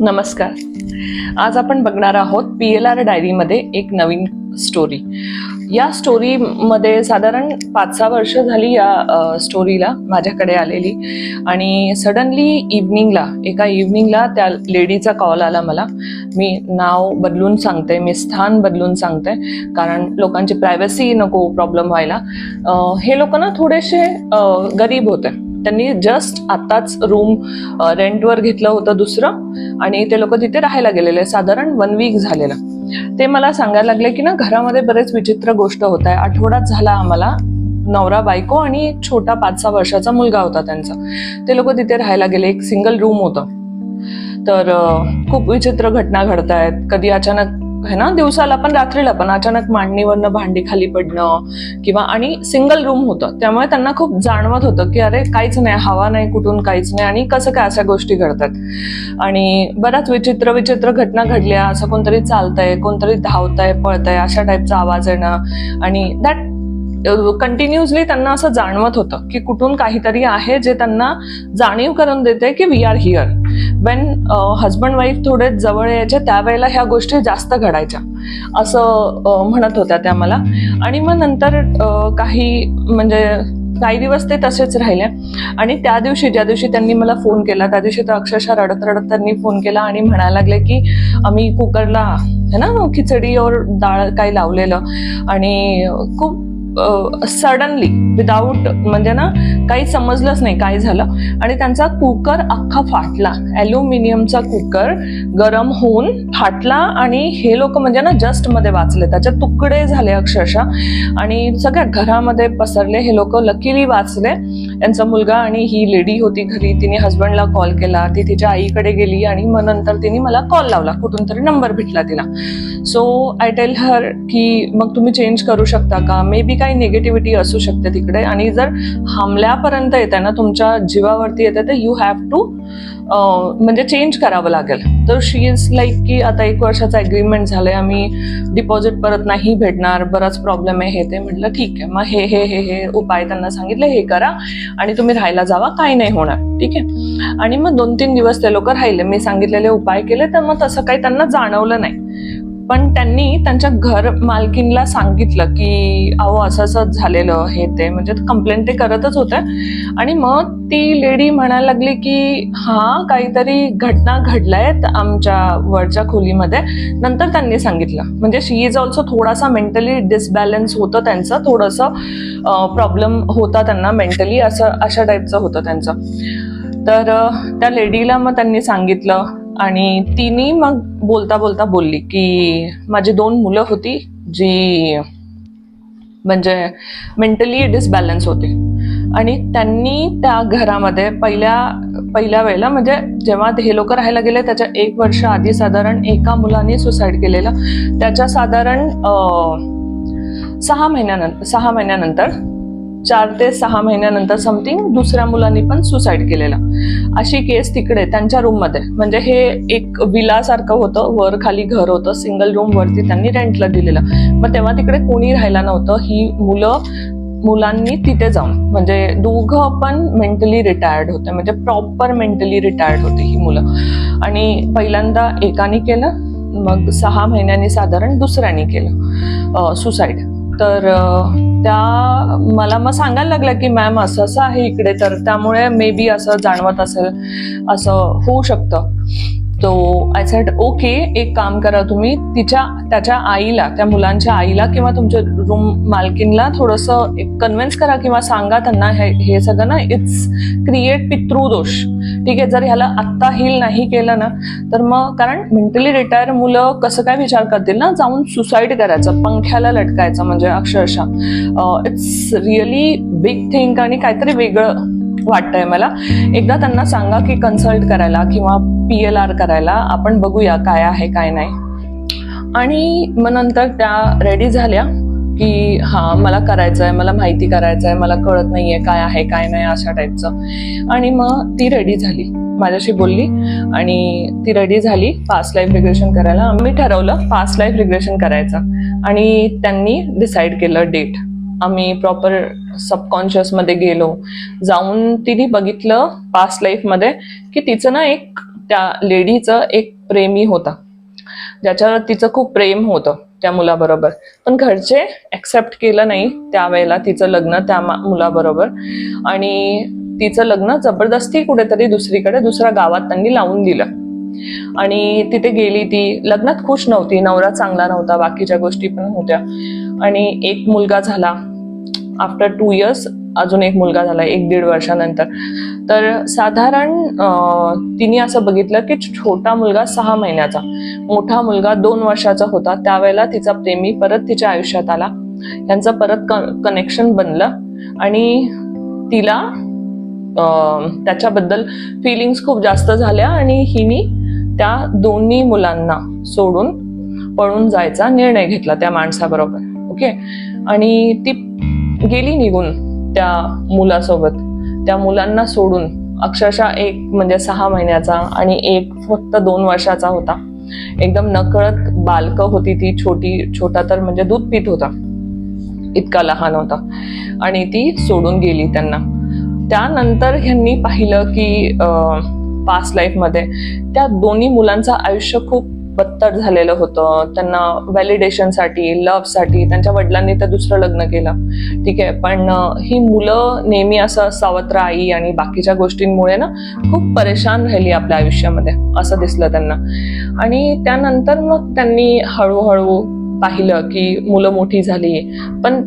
नमस्कार. आज आपण बघणार आहोत पी एल आर डायरीमध्ये एक नवीन स्टोरी या स्टोरीमध्ये साधारण पाच सहा वर्ष झाली या स्टोरीला माझ्याकडे आलेली. आणि सडनली इव्हनिंगला एका इव्हनिंगला त्या लेडीचा कॉल आला मला. मी नाव बदलून सांगते मी स्थान बदलून सांगते कारण लोकांची प्रायव्हसी नको प्रॉब्लेम व्हायला. हे लोक ना थोडेसे गरीब होते. त्यांनी जस्ट आत्ताच रूम रेंटवर घेतलं होतं दुसरं आणि ते लोक तिथे राहायला गेलेले. साधारण वन वीक झालेलं. ते मला सांगायला लागले की ना घरामध्ये बरेच विचित्र गोष्ट होत आहे. आठवडाच झाला आम्हाला. नवरा बायको आणि एक छोटा पाच सहा वर्षाचा मुलगा होता त्यांचा. ते लोक तिथे राहायला गेले. एक सिंगल रूम होतं. तर खूप विचित्र घटना घडत आहेत कधी अचानक आहे ना? दिवसाला पण रात्रीला पण. अचानक मांडणीवरनं भांडी खाली पडणं किंवा आणि सिंगल रूम होतं. त्यामुळे त्यांना खूप जाणवत होतं की अरे काहीच नाही. हवा नाही कुठून काहीच नाही. आणि कसं काय अशा गोष्टी घडतात? आणि बऱ्याच विचित्र विचित्र घटना घडल्या. असं कोणतरी चालतंय कोणतरी धावतंय पळतंय अशा टाईपचा आवाज येणं. आणि दॅट कंटिन्युअसली त्यांना असं जाणवत होतं की कुठून काहीतरी आहे जे त्यांना जाणीव करून देते की we are here when husband wife थोडे जवळ यायचे त्यावेळेला ह्या गोष्टी जास्त घडायच्या. असं म्हणत होत्या त्या मला. आणि मग नंतर काही म्हणजे काही दिवस ते तसेच राहिले. आणि त्या दिवशी ज्या दिवशी त्यांनी मला फोन केला त्या दिवशी तर अक्षरशः रडत रडत त्यांनी फोन केला आणि म्हणायला लागले की आम्ही कुकरला है ना खिचडी और डाळ काही लावलेलं. आणि खूप सडनली विदाऊट म्हणजे ना काही समजलंच नाही काय झालं. आणि त्यांचा कुकर अख्खा फाटला. ॲल्युमिनियमचा कुकर गरम होऊन फाटला आणि हे लोक म्हणजे ना जस्टमध्ये वाचले. त्याचे तुकडे झाले अक्षरशः. आणि सगळ्या घरामध्ये पसरले हे लोक. लकीली वाचले. त्यांचा मुलगा आणि ही लेडी होती घरी तिने हस्बंडला कॉल केला ती तिच्या आईकडे गेली आणि मग नंतर तिने मला कॉल लावला कुठून तरी नंबर भेटला तिला. सो आय टेल हर की मग तुम्ही चेंज करू शकता का? मे बी काही निगेटिव्हिटी असू शकते तिकडे आणि जर हमल्यापर्यंत येते ना तुमच्या जीवावरती येते तर यू हॅव टू म्हणजे चेंज करावं लागेल. तर शी इज लाईक की आता एक वर्षाचा ॲग्रीमेंट झालंय आम्ही डिपॉझिट परत नाही भेटणार बराच प्रॉब्लेम आहे हे ते. म्हटलं ठीक आहे मग हे हे हे हे उपाय त्यांना सांगितले हे करा आणि तुम्ही राहायला जावा काही नाही होणार. ठीक आहे? आणि मग दोन तीन दिवस ते लोक राहिले. मी सांगितलेले उपाय केले तर मग तसं काही त्यांना जाणवलं नाही. पण त्यांनी त्यांच्या घर मालकीनला सांगितलं की अहो असं असं झालेलं हे ते. म्हणजे कंप्लेंट ते करतच होते. आणि मग ती लेडी म्हणायला लागली की हा काहीतरी घटना घडल्यात आमच्या वरच्या खोलीमध्ये. नंतर त्यांनी सांगितलं. म्हणजे शी इज ऑल्सो थोडासा मेंटली डिसबॅलन्स होतं त्यांचं. थोडंसं प्रॉब्लेम होता त्यांना मेंटली असं अशा टाईपचं होतं त्यांचं. तर त्या लेडीला मग त्यांनी सांगितलं आणि तिने मग बोलता बोलता बोलली की माझी दोन मुलं होती जी म्हणजे मेंटली डिसबॅलन्स होती. आणि त्यांनी त्या घरामध्ये पहिल्या पहिल्या वेळेला म्हणजे जेव्हा हे लोक राहायला गेले त्याच्या एक वर्ष आधी साधारण एका मुलाने सुसाईड केलेलं. त्याच्या साधारण सहा महिन्यानंतर सहा महिन्यानंतर चार ते सहा महिन्यानंतर समथिंग दुसऱ्या मुलांनी पण सुसाईड केलेलं. अशी केस तिकडे त्यांच्या रूममध्ये म्हणजे हे एक विलासारखं होतं वर खाली घर होतं सिंगल रूम वरती त्यांनी रेंटला दिलेलं. मग तेव्हा तिकडे कोणी राहायला नव्हतं ही मुलं मुलांनी तिथे जाऊन. म्हणजे दोघं पण मेंटली रिटायर्ड होते. म्हणजे प्रॉपर मेंटली रिटायर्ड होते ही मुलं. आणि पहिल्यांदा एकाने केलं मग सहा महिन्यांनी साधारण दुसऱ्याने केलं सुसाईड तर त्या मला मग सांगायला लागलं की मॅम असं असं आहे इकडे तर त्यामुळे मे बी असं जाणवत असेल असं होऊ शकतं. तो आय सेड ओके एक काम करा तुम्ही तिच्या त्याच्या आईला त्या मुलांच्या आईला किंवा तुमच्या रूम मालकीनला थोडंसं कन्व्हिन्स करा किंवा सांगा त्यांना हे हे सगळं ना इट्स क्रिएट पितृदोष. ठीक आहे जर ह्याला आत्ता हील नाही केलं ना तर मग कारण मेंटली रिटायर मुलं कसं काय विचार करतील ना? जाऊन सुसाईड करायचं पंख्याला लटकायचं म्हणजे अक्षरशः. इट्स रिअली बिग थिंक आणि काहीतरी वेगळं वाटतंय मला. एकदा त्यांना सांगा की कन्सल्ट करायला किंवा पी एल आर करायला आपण बघूया काय आहे काय नाही. आणि मग नंतर त्या रेडी झाल्या. की हा मला करायचं आहे मला माहिती करायचं आहे मला कळत नाहीये काय आहे काय नाही अशा टाईपचं आणि मग ती रेडी झाली. माझ्याशी बोलली आणि ती रेडी झाली पास्ट लाईफ रिग्रेशन करायला. आम्ही ठरवलं पास्ट लाईफ रिग्रेशन करायचं. आणि त्यांनी डिसाईड केलं डेट आम्ही प्रॉपर सबकॉन्शियसमध्ये गेलो. जाऊन तिने बघितलं पास्ट लाईफमध्ये की तिचं ना एक त्या लेडीचं एक प्रेमी होता. ज्याच्यावर तिचं खूप प्रेम होतं. त्या मुलाबरोबर. पण घरचे ऍक्सेप्ट केलं नाही त्यावेळेला तिचं लग्न त्या मुलाबरोबर. आणि तिचं लग्न जबरदस्ती कुठेतरी दुसरीकडे दुसऱ्या गावात त्यांनी लावून दिलं. आणि तिथे गेली ती लग्नात खुश नव्हती नवरा चांगला नव्हता बाकीच्या गोष्टी पण होत्या. आणि एक मुलगा झाला. आफ्टर टू इयर्स अजून एक मुलगा झाला एक दीड वर्षानंतर. तर साधारण तिने असं बघितलं की छोटा मुलगा सहा महिन्याचा मोठा मुलगा दोन वर्षाचा होता. त्यावेळेला तिचा प्रेमी परत तिच्या आयुष्यात आला. यांचं परत कनेक्शन बनलं आणि तिला त्याच्याबद्दल फिलिंग्स खूप जास्त झाल्या आणि हिनी त्या दोन्ही मुलांना सोडून पळून जायचा निर्णय घेतला त्या माणसाबरोबर. ओके? आणि ती गेली निघून. त्या मुलासोबत. त्या मुलांना सोडून अक्षरशः एक म्हणजे सहा महिन्याचा आणि एक फक्त दोन वर्षाचा होता. एकदम नकळत बालक होती ती छोटी छोटा तर म्हणजे दूध पित होता. इतका लहान होता. आणि ती सोडून गेली त्यांना. त्यानंतर ह्यांनी पाहिलं की पास्ट लाईफमध्ये त्या दोन्ही मुलांचं आयुष्य खूप बत्तर झालेलं होतं. त्यांना व्हॅलिडेशनसाठी लव्हसाठी त्यांच्या वडिलांनी तर दुसरं लग्न केलं. ठीक आहे पण ही मुलं नेहमी असं सावत्र आई आणि बाकीच्या गोष्टींमुळे ना खूप परेशान राहिली आपल्या आयुष्यामध्ये असं दिसलं त्यांना. आणि त्यानंतर मग त्यांनी हळूहळू पाहिलं की मुलं मोठी झाली. पण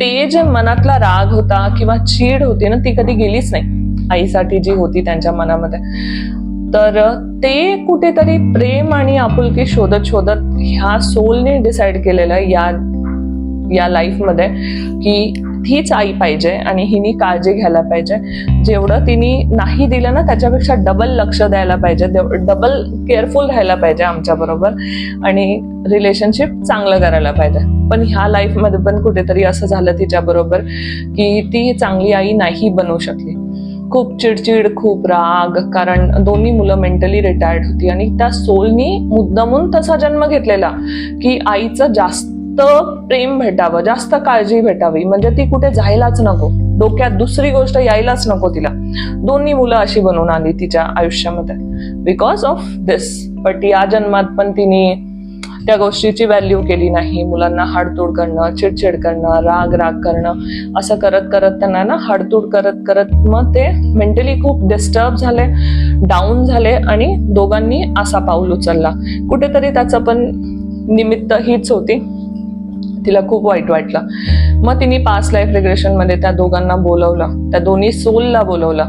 ते जे मनातला राग होता किंवा चीड होती ना ती कधी गेलीच नाही. आईसाठी जी होती त्यांच्या मनामध्ये. तर ते कुठेतरी प्रेम आणि आपुलकी शोधत शोधत ह्या सोलने डिसाईड केलेलं या या लाईफमध्ये की हीच आई पाहिजे आणि हिनी काळजी घ्यायला पाहिजे. जेवढं तिने नाही दिलं ना त्याच्यापेक्षा डबल लक्ष द्यायला पाहिजे. डबल केअरफुल राहायला पाहिजे आमच्या बरोबर. आणि रिलेशनशिप चांगलं करायला पाहिजे. पण ह्या लाईफमध्ये पण कुठेतरी असं झालं तिच्या बरोबर की ती चांगली आई नाही बनवू शकली. खूप चिडचिड खूप राग कारण दोन्ही मुलं मेंटली रिटायर्ड होती. आणि त्या सोलनी मुद्दामून तसा जन्म घेतलेला की आईचं जास्त प्रेम भेटावं जास्त काळजी भेटावी. म्हणजे ती कुठे जायलाच नको. डोक्यात दुसरी गोष्ट यायलाच नको तिला. दोन्ही मुलं अशी बनवून आली तिच्या आयुष्यामध्ये. बिकॉज ऑफ दिस बट या जन्मात पण तिने त्या गोष्टीची व्हॅल्यू केली नाही. मुलांना हाडतोड करणं चिडचिड करणं राग राग करणं असं करत करत त्यांना ना हाडतोड करत करत मग ते मेंटली खूप डिस्टर्ब झाले डाऊन झाले आणि दोघांनी असा पाऊल उचलला. कुठेतरी त्याचं पण निमित्त हीच होती. तिला खूप वाईट वाटलं. मग तिने पास्ट लाईफ रिग्रेशनमध्ये त्या दोघांना बोलवलं. त्या दोन्ही सोलला बोलवलं.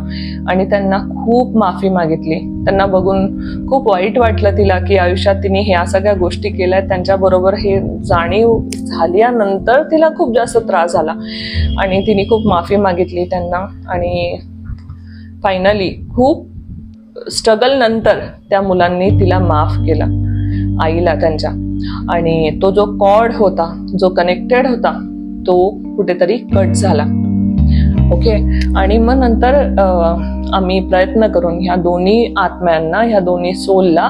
आणि त्यांना खूप माफी मागितली. त्यांना बघून खूप वाईट वाटलं तिला की आयुष्यात तिने ह्या सगळ्या गोष्टी केल्या त्यांच्याबरोबर हे जाणीव झाल्यानंतर तिला खूप जास्त त्रास झाला. आणि तिने खूप माफी मागितली त्यांना. आणि फायनली खूप स्ट्रगल नंतर त्या मुलांनी तिला माफ केला आईला त्यांच्या. आणि तो जो कॉड होता जो कनेक्टेड होता तो कुठेतरी कट झाला. ओके? आणि मग नंतर आम्ही प्रयत्न करून ह्या दोन्ही आत्म्यांना ह्या दोन्ही सोलला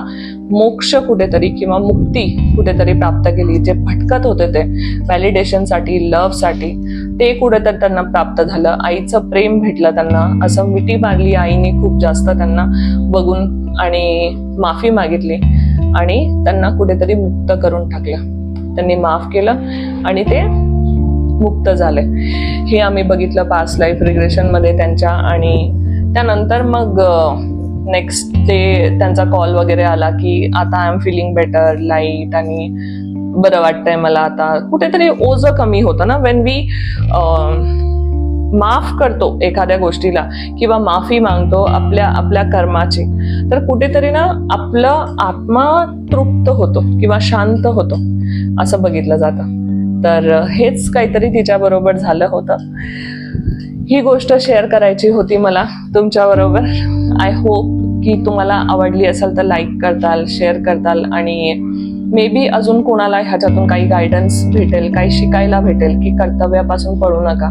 मोक्ष कुठेतरी किंवा मुक्ती कुठेतरी प्राप्त केली. जे भटकत होते ते व्हॅलिडेशनसाठी लव्हसाठी ते कुठेतरी त्यांना प्राप्त झालं. आईचं प्रेम भेटलं त्यांना. असं मिठी मारली आईने खूप जास्त त्यांना बघून आणि माफी मागितली आणि त्यांना कुठेतरी मुक्त करून टाकलं. त्यांनी माफ केलं आणि ते मुक्त झाले हे आम्ही बघितलं पास्ट लाईफ रिग्रेशनमध्ये त्यांच्या आणि त्यानंतर मग नेक्स्ट ते त्यांचा कॉल वगैरे आला की आता I am feeling better light आणि बरं वाटतंय मला आता. कुठेतरी ओझ कमी होतं ना? वेन वी माफ करतो एखाद्या गोष्टीला किंवा माफी मागतो आपल्या आपल्या कर्माची तर कुठेतरी ना आपलं आत्मा तृप्त होतो किंवा शांत होतो. असं बघितलं जातं. तर हेच काहीतरी तिच्या बरोबर झालं होतं. ही गोष्ट शेअर करायची होती मला तुमच्या बरोबर. आय होप की तुम्हाला आवडली असेल तर लाईक करताल शेअर करताल आणि मे बी अजून कोणाला ह्याच्यातून काही गायडन्स भेटेल काही शिकायला भेटेल की कर्तव्यापासून पडू नका.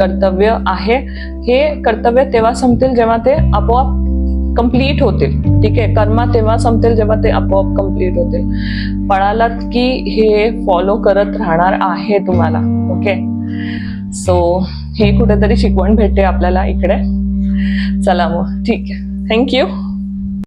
कर्तव्य आहे. हे कर्तव्य तेव्हा संपतील जेव्हा ते आपोआप कंप्लीट होतील. ठीक आहे कर्मा तेव्हा संपतील जेव्हा ते आपोआप कंप्लीट होतील. पळालात की हे फॉलो करत राहणार आहे तुम्हाला ओके सो हे कुठेतरी शिकवण भेटते आपल्याला इकडे. चला मग ठीक आहे. थँक्यू